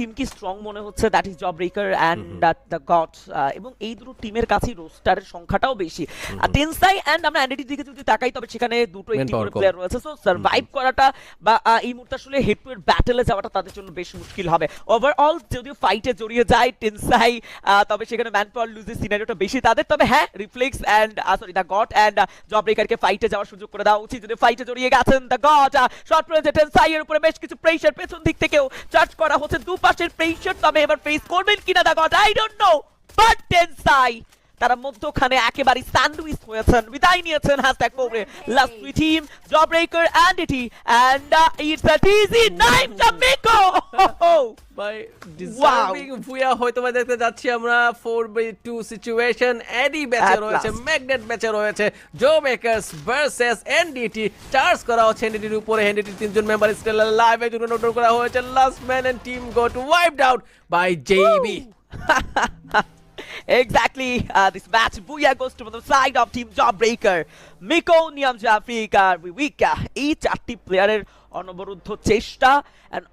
Team কি strong মনে হচ্ছে that is job breaker and the god এবং এই দুটো টিমের কাছেই রোস্টারের সংখ্যাটাও বেশি। আর টেনসাই অ্যান্ড আমরা অ্যান্ডিটির দিকে যদি তাকাই তবে সেখানে দুটো একটি করে প্লেয়ার রয়েছে। সো সার্ভাইভ করাটা বা এই মুহূর্তে আসলে হেড টু হেড ব্যাটেলে যাওয়াটা তাদের জন্য বেশ মুশকিল হবে। ওভারঅল যদিও ফাইটে জড়িয়ে যায় টেনসাই তবে সেখানে ম্যান পাওয়ার লুজের সিনারিওটা বেশি তাদের। তবে হ্যাঁ reflex and sorry the god and job ব্রেকারকে ফাইটে যাওয়ার সুযোগ করে দেওয়া উচিত। যদি ফাইটে জড়িয়ে গেছেন দ্য গড শর্ট রয়েছে টেনসাই এর উপরে বেশ কিছু প্রেশার পেছন দিক থেকেও চার্জ করা হচ্ছে। দুপাশের প্রেশার তবে এবার ফেস করবেন কিনা দেখো god I don't know but Tensai তারা মধ্যখানে একেবারে স্যান্ডউইচ হয়েছেন বিদায় নিয়েছেন হ্যাশট্যাগ পরে last we team job breaker and ET and it's a TG Naim Jamiko by deserving ভুয়া হয়তো দেখতে যাচ্ছি আমরা 4 2 সিচুয়েশন এডি ব্যাচে রয়েছে ম্যাগনেট ব্যাচে রয়েছে জো মেকার্স ভার্সেস এনডিটি চার্জ করা হচ্ছে এনডিটির উপরে এনডিটির তিনজন মেম্বার স্টিল লাইভ এর জন্য নোট করা হয়েছে। Last man and team got wiped out by JB exactly uh, this match Booyah goes to the side of team Jawbreaker Miko Niam Jafrika Wiwika এই চারটি প্লেয়ারের অনবরুদ্ধ চেষ্টা। And